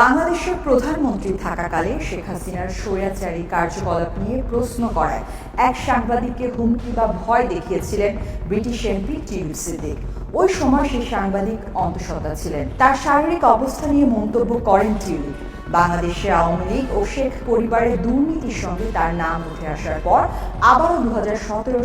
বাংলাদেশের প্রধানমন্ত্রী থাকাকালে শেখ হাসিনার স্বৈরাচারী কার্যকলাপ নিয়ে প্রশ্ন করায়। এক সাংবাদিককে হুমকি বা ভয় দেখিয়েছিলেন ব্রিটিশ এমপি টিভি সিদ্দিক। ওই সময় সেই সাংবাদিক অন্তঃসত্ত্বা ছিলেন। তার শারীরিক অবস্থা নিয়ে মন্তব্য করেন টিউলিপ বাংলাদেশে আওয়ামী লীগ ও শেখ পরিবারের দুর্নীতির সঙ্গে তার নাম উঠে আসার পর আবারও দু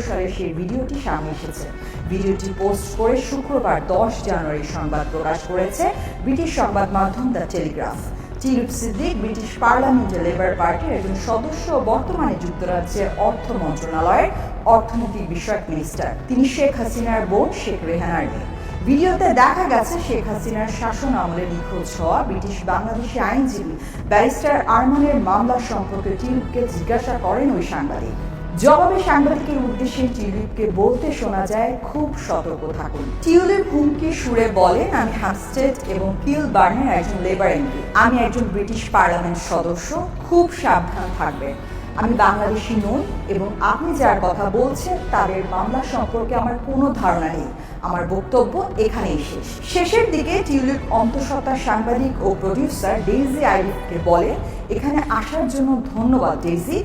সালে সেই ভিডিওটি সামনে এসেছে। ভিডিওটি পোস্ট করে শুক্রবার দশ জানুয়ারি সংবাদ প্রকাশ করেছে ব্রিটিশ সংবাদ মাধ্যম the Telegraph. Tulip Siddiq British পার্লামেন্টে লেবার পার্টির একজন সদস্য বর্তমানে যুক্তরাজ্যের অর্থ মন্ত্রণালয়ের অর্থনৈতিক বিষয়ক মিনিস্টার। তিনি শেখ হাসিনার বোন, শেখ রেহানার মেয়ে। ভিডিওতে দেখা গেছে শেখ হাসিনার শাসন আমলে নিখোঁজ হওয়া ব্রিটিশ বাংলাদেশি আইনজীবী ব্যারিস্টার আরমানের মামলা সম্পর্কে টিউলিপকে জিজ্ঞাসা করেন ওই সাংবাদিক। জবাবে সাংবাদিকের উদ্দেশ্যে টিউলিপকে বলতে শোনা যায়, খুব সতর্ক থাকুন। টিউলিপ হুমকি সুরে বলেন আমি হামস্টেড এবং কিল বার্নের একজন লেবার এমপি। আমি একজন ব্রিটিশ পার্লামেন্ট সদস্য। খুব সাবধান থাকবেন। আমি বাংলাদেশি নই এবং আপনি যার কথা বলছেন, তাদের মামলা সম্পর্কে আমার কোনো ধারণা নেই। আমার বক্তব্য এখানেই শেষ। শেষের দিকে টিউলিপ অন্তঃসত্ত্বা সাংবাদিক ও প্রডিউসার ডেইজি আইরিফকে বলে, এখানে আসার জন্য ধন্যবাদ, ডেইজি।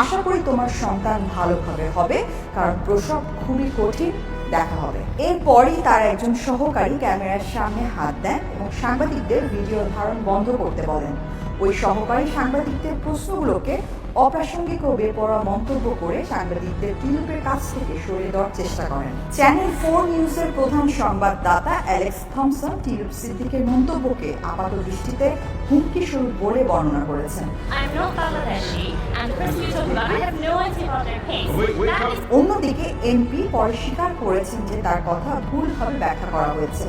আশা করি তোমার সন্তান ভালোভাবে হবে, কারণ প্রসব খুবই কঠিন। দেখা হবে। এরপরই তার একজন সহকারী ক্যামেরার সামনে হাত দেন এবং সাংবাদিকদের ভিডিও ধারণ বন্ধ করতে বলেন। ওই সহকারী সাংবাদিকদের প্রশ্নগুলোকে অপ্রাসঙ্গিক ও বেপরোয়া মন্তব্য করে সাংবাদিকদের টিউবের কাছ থেকে সরে দেওয়ার চেষ্টা করেন। চ্যানেল ফোর নিউজের প্রধান সংবাদদাতা অ্যালেক্স থমসন টিউব সিদ্দিকের মন্তব্যকে আপাত দৃষ্টিতে হুমকি স্বরূপ বলে বর্ণনা করেছেন। অন্যদিকে এমপি পরে স্বীকার করেছেন যে তার কথা ভুলভাবে ব্যাখ্যা করা হয়েছে।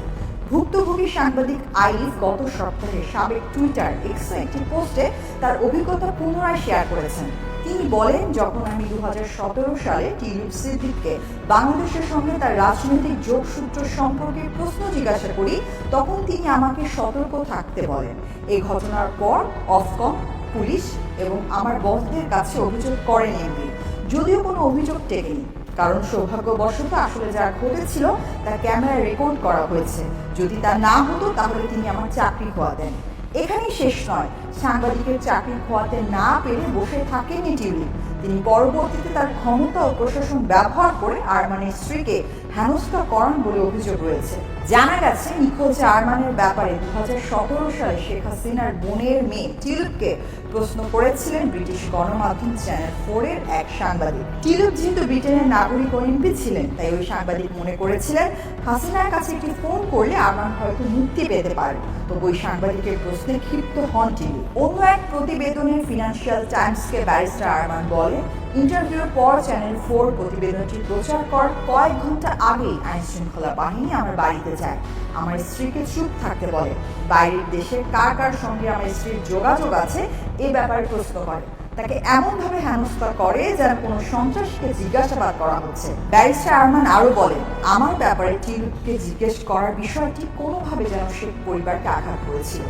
ভুক্তভোগী সাংবাদিক আইরিস গত সপ্তাহে সাবেক টুইটার এক্সে একটি পোস্টে তার অভিজ্ঞতা পুনরায় শেয়ার করেছেন। তিনি বলেন, যখন আমি দু হাজার সতেরো সালে টিউলিপ সিদ্দিককে বাংলাদেশের সঙ্গে তার রাজনৈতিক যোগসূত্র সম্পর্কে প্রশ্ন জিজ্ঞাসা করি, তখন তিনি আমাকে সতর্ক থাকতে বলেন। এই ঘটনার পর অফকম পুলিশ এবং আমার বসদের কাছে অভিযোগ করেন এমনি। যদিও কোনো অভিযোগ টেকেনি, কারণ সৌভাগ্যবশত আসলে যা ঘটেছিল তা ক্যামেরা রেকর্ড করা হয়েছে। যদি তা না হতো, তাহলে তিনি আমার চাকরি খোয়াতেন। এখানেই শেষ নয়, সাংবাদিকের চাকরি খোয়াতে না পেরে বসে থাকেননি টিউলিপ তিনি পরবর্তীতে তার ক্ষমতা ও প্রশাসন ব্যবহার করে আরমানের স্ত্রীকে হেনস্থা করান বলে অভিযোগ রয়েছে। জানা গেছে, নিখোঁজ আরমানের ব্যাপারে দুই হাজার সতেরো সালে শেখ হাসিনার বোনের মেয়ে টিলুপকে প্রশ্ন করেছিলেন ব্রিটিশ গণমাধ্যম চ্যানেল ফোরের এক সাংবাদিক। টিলুপ যেহেতু ব্রিটেনের নাগরিক ও এমপি ছিলেন, তাই ওই সাংবাদিক মনে করেছিলেন, হাসিনার কাছে একটি ফোন করলে আরমান হয়তো মুক্তি পেতে পারে তবু ওই সাংবাদিকের প্রশ্নে ক্ষিপ্ত হন টিলু অন্য এক প্রতিবেদনে ফিনান্সিয়াল টাইমসকে ব্যারিস্টার আরমান বলে ইন্টারভিউর পর চ্যানেল ফোর প্রতিবেদনটি প্রচার কর কয়েক ঘণ্টা আগেই আইন শৃঙ্খলা বাহিনী আমার বাড়িতে যায়। আমার স্ত্রীকে চুপ থাকতে বলে, বাইরের দেশে কার কার সঙ্গে আমার স্ত্রীর যোগাযোগ আছে, এ ব্যাপারে প্রশ্ন করে। তাকে এমনভাবে হেনস্থা করে যেন কোনো সন্ত্রাসীকে জিজ্ঞাসাবাদ করা হচ্ছে। ব্যারিস্টার আরমান আরও বলেন, আমার ব্যাপারে টিলুপকে জিজ্ঞেস করার বিষয়টি কোনোভাবে যেন শেখ পরিবারকে আঘাত করেছিল।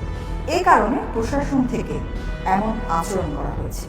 এ কারণে প্রশাসন থেকে এমন আচরণ করা হয়েছে।